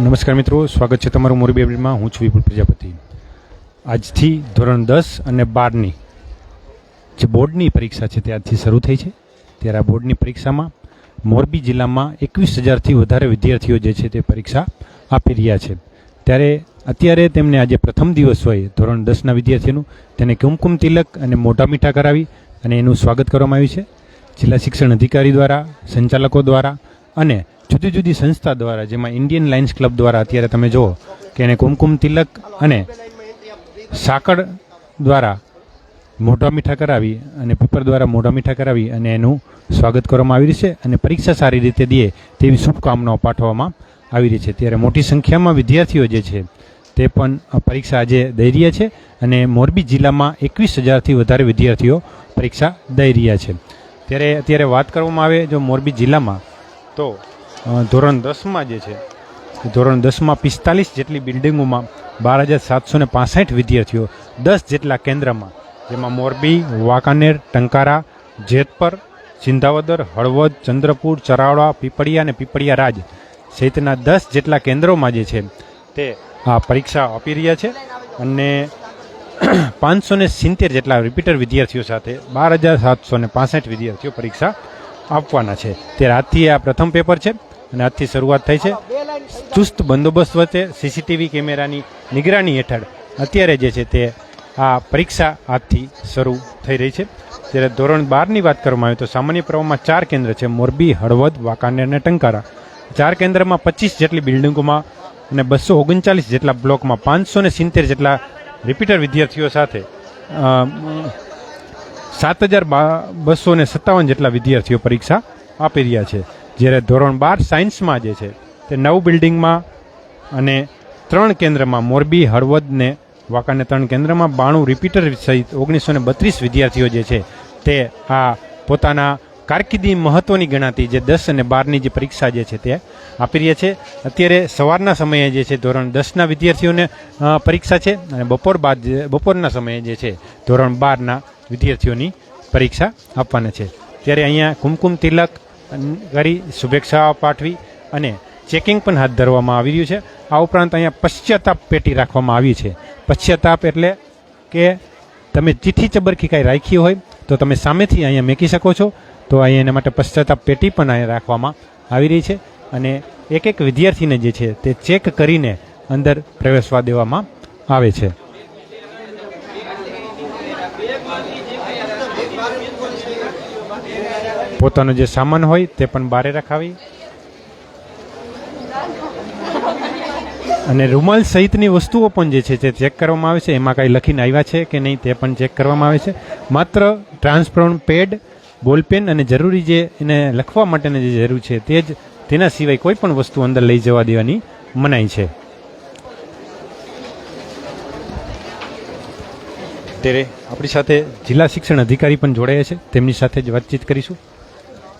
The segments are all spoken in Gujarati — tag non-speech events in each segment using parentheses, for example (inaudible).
નમસ્કાર મિત્રો, સ્વાગત છે તમારું મોરબી અપડેટમાં હું છું વિપુલ પ્રજાપતિ. આજથી ધોરણ દસ અને બારની જે બોર્ડની પરીક્ષા છે તે આજથી શરૂ થઈ છે. ત્યારે આ બોર્ડની પરીક્ષામાં મોરબી જિલ્લામાં એકવીસ હજારથી વધારે વિદ્યાર્થીઓ જે છે તે પરીક્ષા આપી રહ્યા છે. ત્યારે અત્યારે તેમને આજે પ્રથમ દિવસ હોય ધોરણ દસના વિદ્યાર્થીનું તેને કુમકુમ તિલક અને મોટા મીઠા કરાવી અને એનું સ્વાગત કરવામાં આવ્યું છે. જિલ્લા શિક્ષણ અધિકારી દ્વારા, સંચાલકો દ્વારા અને જુદી જુદી સંસ્થા દ્વારા, જેમાં ઇન્ડિયન લાયન્સ ક્લબ દ્વારા અત્યારે તમે જુઓ કે એને કુમકુમ તિલક અને સાકળ દ્વારા મોઢા મીઠા કરાવી અને પેપર દ્વારા મોઢા મીઠા કરાવી અને એનું સ્વાગત કરવામાં આવી રહ્યું છે અને પરીક્ષા સારી રીતે દે તેવી શુભકામનાઓ પાઠવવામાં આવી રહી છે. ત્યારે મોટી સંખ્યામાં વિદ્યાર્થીઓ જે છે તે પણ પરીક્ષા આજે દઈ રહ્યા છે અને મોરબી જિલ્લામાં એકવીસ હજારથી વધારે વિદ્યાર્થીઓ પરીક્ષા દઈ રહ્યા છે. ત્યારે અત્યારે વાત કરવામાં આવે જો મોરબી જિલ્લામાં, તો ધોરણ દસમાં જે છે, ધોરણ દસમાં પિસ્તાલીસ જેટલી બિલ્ડિંગોમાં બાર હજાર સાતસો ને પાસઠ વિદ્યાર્થીઓ, દસ જેટલા કેન્દ્રમાં, જેમાં મોરબી, વાંકાનેર, ટંકારા, જેતપર સિંધાવદર હળવદ, ચંદ્રપુર, ચરાવડા, પીપળિયા અને પીપળિયા રાજ સહિતના દસ જેટલા કેન્દ્રોમાં જે છે, તે આ પરીક્ષા આપી રહ્યા છે અને (clears throat) પાંચસો ને સિત્તેર જેટલા રિપીટર વિદ્યાર્થીઓ સાથે બાર હજાર સાતસો ને પાસઠ વિદ્યાર્થીઓ પરીક્ષા આપવાના છે. તે રાતથી આ પ્રથમ પેપર છે. અને આજથી શરૂઆત થઈ છે. ચુસ્ત બંદોબસ્ત વચ્ચે સીસીટીવી કેમેરાની નિગરાની હેઠળ અત્યારે જે છે તે આ પરીક્ષા આજથી શરૂ થઈ રહી છે. જ્યારે ધોરણ બારની વાત કરવામાં આવે તો સામાન્ય પ્રવાહમાં ચાર કેન્દ્ર છે. મોરબી, હળવદ, વાંકાનેર અને ટંકારા. ચાર કેન્દ્રમાં પચીસ જેટલી બિલ્ડિંગોમાં અને બસો ઓગણચાલીસ જેટલા બ્લોકમાં પાંચસો ને સિત્તેર જેટલા રિપીટર વિદ્યાર્થીઓ સાથે સાત હજાર બસો ને સત્તાવન જેટલા વિદ્યાર્થીઓ પરીક્ષા આપી રહ્યા છે. જ્યારે ધોરણ બાર સાયન્સમાં જે છે, તે નવ બિલ્ડિંગમાં અને ત્રણ કેન્દ્રમાં મોરબી હળવદને વાંકાને ત્રણ કેન્દ્રમાં બાણું રિપીટર સહિત ઓગણીસો ને બત્રીસ વિદ્યાર્થીઓ જે છે, તે આ પોતાના કારકિર્દી મહત્વની ગણાતી જે દસ અને બારની જે પરીક્ષા જે છે, તે આપી રહ્યા છે. અત્યારે સવારના સમયે જે છે, ધોરણ દસના વિદ્યાર્થીઓને પરીક્ષા છે અને બપોર બાદ બપોરના સમયે જે છે, ધોરણ બારના વિદ્યાર્થીઓની પરીક્ષા આપવાના છે. ત્યારે અહીંયા કુમકુમ તિલક કરી શુભેચ્છાઓ પાઠવી અને ચેકિંગ પણ હાથ ધરવામાં આવી રહ્યું છે. આ ઉપરાંત અહીંયા પશ્ચાતાપ પેટી રાખવામાં આવી છે. પશ્ચાતાપ એટલે કે તમે ચીઠી ચબરખી કાંઈ રાખી હોય તો તમે સામેથી અહીંયા મેકી શકો છો. તો અહીંયા એના માટે પશ્ચાતાપ પેટી પણ અહીંયા રાખવામાં આવી રહી છે. અને એક એક વિદ્યાર્થીને જે છે તે ચેક કરીને અંદર પ્રવેશવા દેવામાં આવે છે. પોતાનો જે સામાન હોય તે પણ બારે રખાવી. અને રૂમાલ સહિતની વસ્તુઓ પણ જે છે તે ચેક કરવામાં આવે છે. એમાં કાંઈ લખીને આવ્યા છે કે નહીં તે પણ ચેક કરવામાં આવે છે. માત્ર ટ્રાન્સપરન્ટ પેડ બોલપેન અને જરૂરી જે એને લખવા માટેની જે જરૂર છે તે જ તેના સિવાય કોઈ પણ વસ્તુ અંદર લઈ જવા દેવાની મનાઈ છે. ત્યારે આપણી સાથે જિલ્લા શિક્ષણ અધિકારી પણ જોડાયા છે. તેમની સાથે જ વાતચીત કરીશું.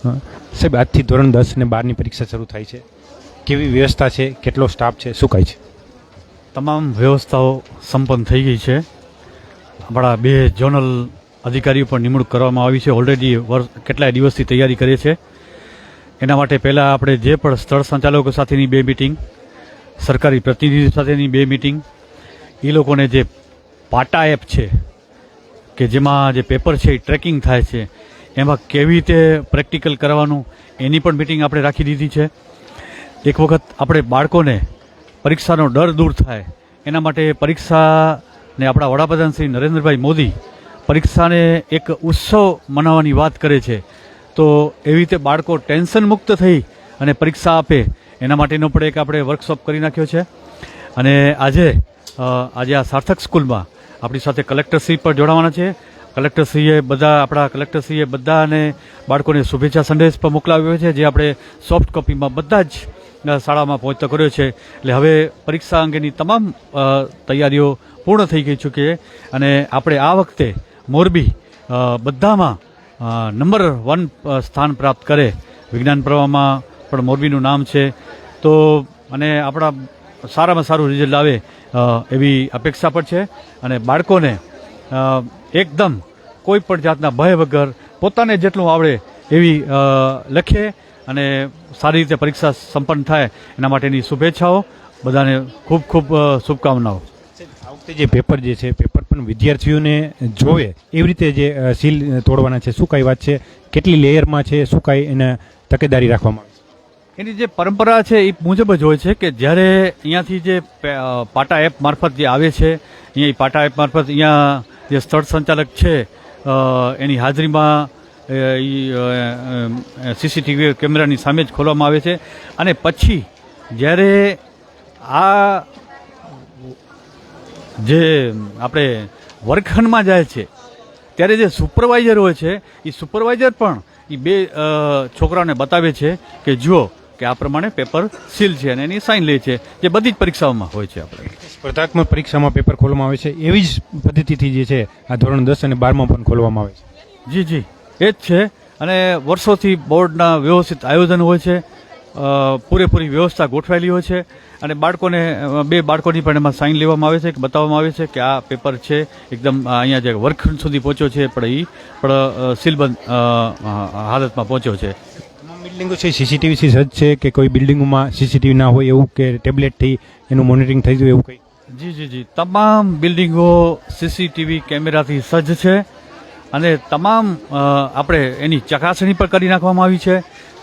સાહેબ, આજથી ધોરણ દસ અને બારની પરીક્ષા શરૂ થાય છે. કેવી વ્યવસ્થા છે? કેટલો સ્ટાફ છે? શું કહે છે? તમામ વ્યવસ્થાઓ સંપન્ન થઈ ગઈ છે. આપણા બે ઝોનલ અધિકારીઓ પણ નિમણૂક કરવામાં આવી છે. ઓલરેડી વર્ષ કેટલાય દિવસથી તૈયારી કરીએ છે. એના માટે પહેલાં આપણે જે પણ સ્થળ સંચાલકો સાથેની બે મિટિંગ સરકારી પ્રતિનિધિ સાથેની બે મિટિંગ એ લોકોને જે પાટા એપ છે, કે જેમાં જે પેપર છે એ ટ્રેકિંગ થાય છે એમાં કેવી રીતે પ્રેક્ટિકલ કરવાનું, એની પણ મિટિંગ આપણે રાખી દીધી છે. એક વખત આપણે બાળકોને પરીક્ષાનો ડર દૂર થાય, એના માટે પરીક્ષાને આપણા વડાપ્રધાન શ્રી નરેન્દ્રભાઈ મોદી પરીક્ષાને એક ઉત્સવ મનાવવાની વાત કરે છે. તો એવી રીતે બાળકો ટેન્શન મુક્ત થઈ અને પરીક્ષા આપે, એના માટેનો પણ એક આપણે વર્કશોપ કરી નાખ્યો છે. અને આજે આજે આ સાર્થક સ્કૂલમાં આપણી સાથે કલેક્ટરશ્રી પણ જોડાવાના છે. કલેક્ટરશ્રીએ બધા, આપણા કલેક્ટરશ્રીએ બધાને બાળકોને શુભેચ્છા સંદેશ પણ મોકલાવ્યો છે, જે આપણે સોફ્ટ કોપીમાં બધા જ શાળામાં પહોંચતો કર્યો છે. એટલે હવે પરીક્ષા અંગેની તમામ તૈયારીઓ પૂર્ણ થઈ ગઈ છે. અને આપણે આ વખતે મોરબી બધામાં નંબર વન સ્થાન પ્રાપ્ત કરે. વિજ્ઞાન પ્રવાહમાં પણ મોરબીનું નામ છે. તો અને આપણા સારામાં સારું રિઝલ્ટ આવે એવી અપેક્ષા પણ છે. અને બાળકોને એકદમ કોઈ પણ જાતના ભય વગર પોતાને જેટલું આવડે એવી લખે લખીએ અને સારી રીતે પરીક્ષા સંપન્ન થાય એના માટેની શુભેચ્છાઓ. બધાને ખૂબ ખૂબ શુભકામનાઓ. આ વખતે જે પેપર જે છે પેપર પણ વિદ્યાર્થીઓને જોવે એવી રીતે જે સીલ તોડવાના છે શું કઈ વાત છે કેટલી લેયરમાં છે શું કઈ એને તકેદારી રાખવામાં આવે એની જે પરંપરા છે એ મુજબ જ હોય છે કે જ્યારે અહીંયાથી જે પાટા એપ મારફત જે આવે છે અહીંયા પાટા એપ મારફત અહીંયા જે સ્થળ સંચાલક છે એની હાજરીમાં સીસીટીવી કેમેરાની સામે જ ખોલવામાં આવે છે. અને પછી જ્યારે આ જે આપણે વર્ગખંડમાં જાય છે, ત્યારે જે સુપરવાઇઝર હોય છે એ સુપરવાઇઝર પણ એ બે છોકરાઓને બતાવે છે કે જુઓ કે આ પ્રમાણે પેપર સીલ છે અને એની સાઇન લે છે જે બધી જ પરીક્ષાઓમાં હોય છે આપણે. સ્પર્ધાત્મક પરીક્ષામાં પેપર ખોલવામાં આવે છે એવી જ પદ્ધતિથી જે છે આ ધોરણ દસ અને બારમાં પણ ખોલવામાં આવે છે. જી જી. એ જ છે. અને વર્ષોથી બોર્ડના વ્યવસ્થિત આયોજન હોય છે પૂરેપૂરી વ્યવસ્થા ગોઠવાયેલી હોય છે અને બાળકોને બે બાળકોની પણ એમાં સાઇન લેવામાં આવે છે કે બતાવવામાં આવે છે કે આ પેપર છે એકદમ અહીંયા જે વર્ગખંડ સુધી પહોંચ્યો છે પણ એ પણ સીલબંધ હાલતમાં પહોંચ્યો છે. બિલ્ડિંગો છે સીસીટીવી સજ્જ છે કે કોઈ બિલ્ડિંગોમાં સીસીટીવી ના હોય એવું કે ટેબ્લેટથી એનું મોનિટરિંગ થઈ ગયું એવું કંઈ? જી જી જી. તમામ બિલ્ડિંગો સીસીટીવી કેમેરાથી સજ્જ છે અને તમામ આપણે એની ચકાસણી પણ કરી નાખવામાં આવી છે.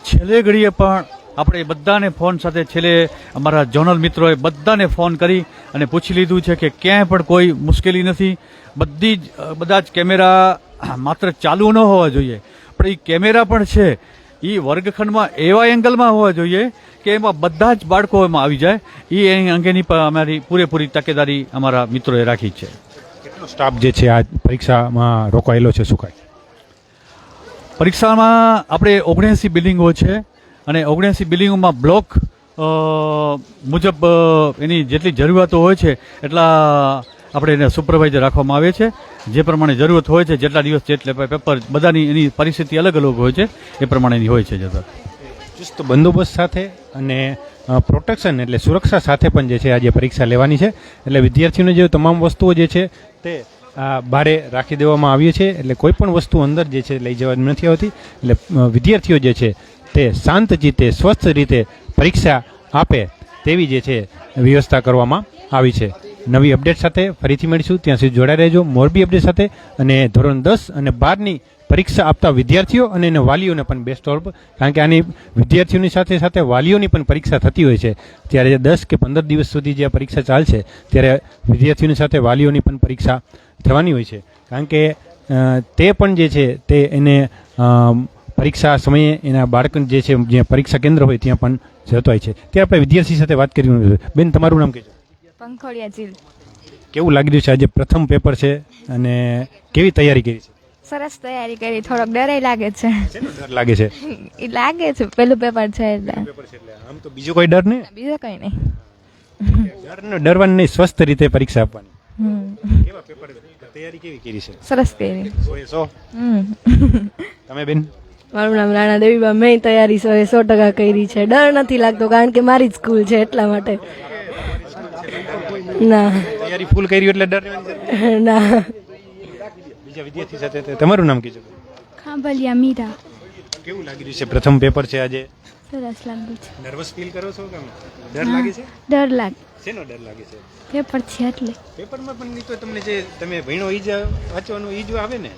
છેલ્લે ઘડીએ પણ આપણે બધાને ફોન સાથે છેલ્લે અમારા જોનલ મિત્રોએ બધાને ફોન કરી અને પૂછી લીધું છે કે ક્યાંય પણ કોઈ મુશ્કેલી નથી. બધી જ બધા જ કેમેરા માત્ર ચાલુ ન હોવા જોઈએ. પણ એ કેમેરા પણ છે. એ વર્ગખંડમાં એવા એંગલમાં હોવા જોઈએ કે એમાં બધા જ બાળકો એમાં આવી જાય. એ અંગેની અમારી પૂરેપૂરી તકેદારી અમારા મિત્રોએ રાખી છે. કેટલો સ્ટાફ જે છે આ પરીક્ષામાં રોકાયેલો છે શું કાંઈ પરીક્ષામાં આપણે ઓગણએંસી બિલ્ડિંગો છે અને ઓગણએંસી બિલ્ડિંગોમાં બ્લોક મુજબ એની જેટલી જરૂરિયાતો હોય છે એટલા આપણે એને સુપરવાઇઝર રાખવામાં આવે છે. જે પ્રમાણે જરૂરત હોય છે, જેટલા દિવસ જેટલે પેપર બધાની એની પરિસ્થિતિ અલગ અલગ હોય છે, એ પ્રમાણેની હોય છે જતા. ચુસ્ત બંદોબસ્ત સાથે અને પ્રોટેક્શન એટલે સુરક્ષા સાથે પણ જે છે આજે પરીક્ષા લેવાની છે. એટલે વિદ્યાર્થીઓને જે તમામ વસ્તુઓ જે છે તે બારે રાખી દેવામાં આવી છે. એટલે કોઈ પણ વસ્તુ અંદર જે છે લઈ જવાની નથી આવતી. એટલે વિદ્યાર્થીઓ જે છે તે શાંત ચિત્તે સ્વસ્થ રીતે પરીક્ષા આપે તેવી જે છે વ્યવસ્થા કરવામાં આવી છે. નવી અપડેટ સાથે ફરીથી મળીશું. ત્યાં સુધી જોડાઈ રહેજો મોરબી અપડેટ સાથે અને ધોરણ દસ અને બારની પરીક્ષા આપતા વિદ્યાર્થીઓ અને એના વાલીઓને પણ બેસ્ટ ઓફ કારણ કે આની વિદ્યાર્થીઓની સાથે સાથે વાલીઓની પણ પરીક્ષા થતી હોય છે. ત્યારે દસ કે પંદર દિવસ સુધી જે પરીક્ષા ચાલશે, ત્યારે વિદ્યાર્થીઓની સાથે વાલીઓની પણ પરીક્ષા થવાની હોય છે. કારણ કે તે પણ જે છે, તે એને પરીક્ષા સમયે એના બાળક જે છે, જ્યાં પરીક્ષા કેન્દ્ર હોય ત્યાં પણ જતો હોય છે. ત્યાં આપણે વિદ્યાર્થી સાથે વાત કરી બેન, તમારું નામ કહેજો. પંખોડિયા ઝીલ. કેવું લાગી રહ્યું છે આજે પ્રથમ પેપર છે અને કેવી તૈયારી કરી છે? સરસ તૈયારી કરી. થોડોક ડરે લાગે છે. ડર લાગે છે? એ લાગે છે પેલું પેપર છે એટલે. આમ તો બીજો કોઈ ડર નહીં? બીજો કઈ નહીં. ડર ડરવાનું નહીં સ્વસ્થ રીતે પરીક્ષા આપવાની. કેવા પેપર તૈયારી કેવી કરી છે? સરસ કરી. સો. તમે બેન? મારું નામ રાણા દેવીબા. મેં તૈયારી સો એ સો ટકા કરી છે. ડર નથી લાગતો કારણ કે મારી જ સ્કૂલ છે એટલા માટે. ના. તૈયારી ફૂલ કરી એટલે ડર. (laughs) ના. બીજા વિદ્યાર્થી સાથે તમારું નામ કીધું ખાંભલિયા મીરા. કેવું લાગી રહ્યું છે? પ્રથમ પેપર છે આજે. સરસ લાગે છે. નર્વસ ફીલ કરો છો કે ડર લાગે છે? ડર લાગે. શેનો ડર લાગે છે? પેપર છે એટલે. પેપરમાં પણ નહીં તો તમને જે તમે ભણો ઈ જ વાંચવાનું ઈ જ આવે ને?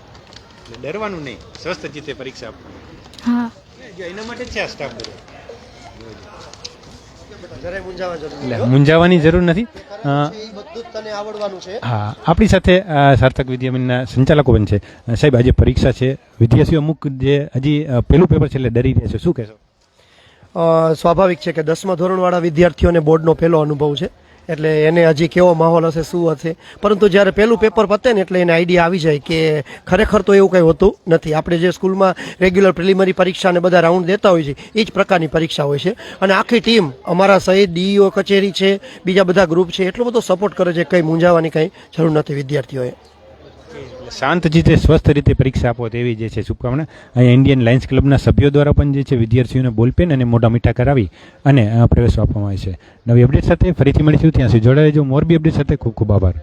એટલે ડરવાનું નહીં. સ્વસ્થ જીતે પરીક્ષા આપવાની. હા. એના માટે છે આ સ્ટાફ બધો? એટલે મૂંઝાવાની જરૂર નથી. હા આપણી સાથે સાર્થક વિદ્યામંદિરના સંચાલકો પણ છે. સાહેબ આજે પરીક્ષા છે. વિદ્યાર્થીઓ અમુક જે હજી પહેલું પેપર છે એટલે ડરી રહ્યા છે. શું કહેશો? સ્વાભાવિક છે કે દસમા ધોરણવાળા વિદ્યાર્થીઓને બોર્ડનો પહેલો અનુભવ છે. એટલે એને હજી કેવો માહોલ હશે, શું હશે? પરંતુ જ્યારે પહેલું પેપર પતે ને એટલે એને આઈડિયા આવી જાય કે ખરેખર તો એવું કંઈ હોતું નથી. આપણે જે સ્કૂલમાં રેગ્યુલર પ્રિલિમરી પરીક્ષા ને બધા રાઉન્ડ દેતા હોય છે એ જ પ્રકારની પરીક્ષા હોય છે. અને આખી ટીમ અમારા સહિત ડીઈઓ, કચેરી છે, બીજા બધા ગ્રુપ છે, એટલો બધો સપોર્ટ કરે છે કંઈ મૂંઝાવાની કંઈ જરૂર નથી વિદ્યાર્થીઓએ. શાંત રીતે સ્વસ્થ રીતે પરીક્ષા આપો તેવી જે છે શુભકામના. અહીંયા ઇન્ડિયન લાયન્સ ક્લબના સભ્યો દ્વારા પણ જે છે વિદ્યાર્થીઓને બોલપેન અને મોઢા મીઠા કરાવી અને પ્રવેશ આપવામાં આવે છે. નવી અપડેટ સાથે ફરીથી મળીશું. ત્યાં સુધી જોડાઈ રહેજો. મોરબી અપડેટ સાથે ખૂબ ખૂબ આભાર.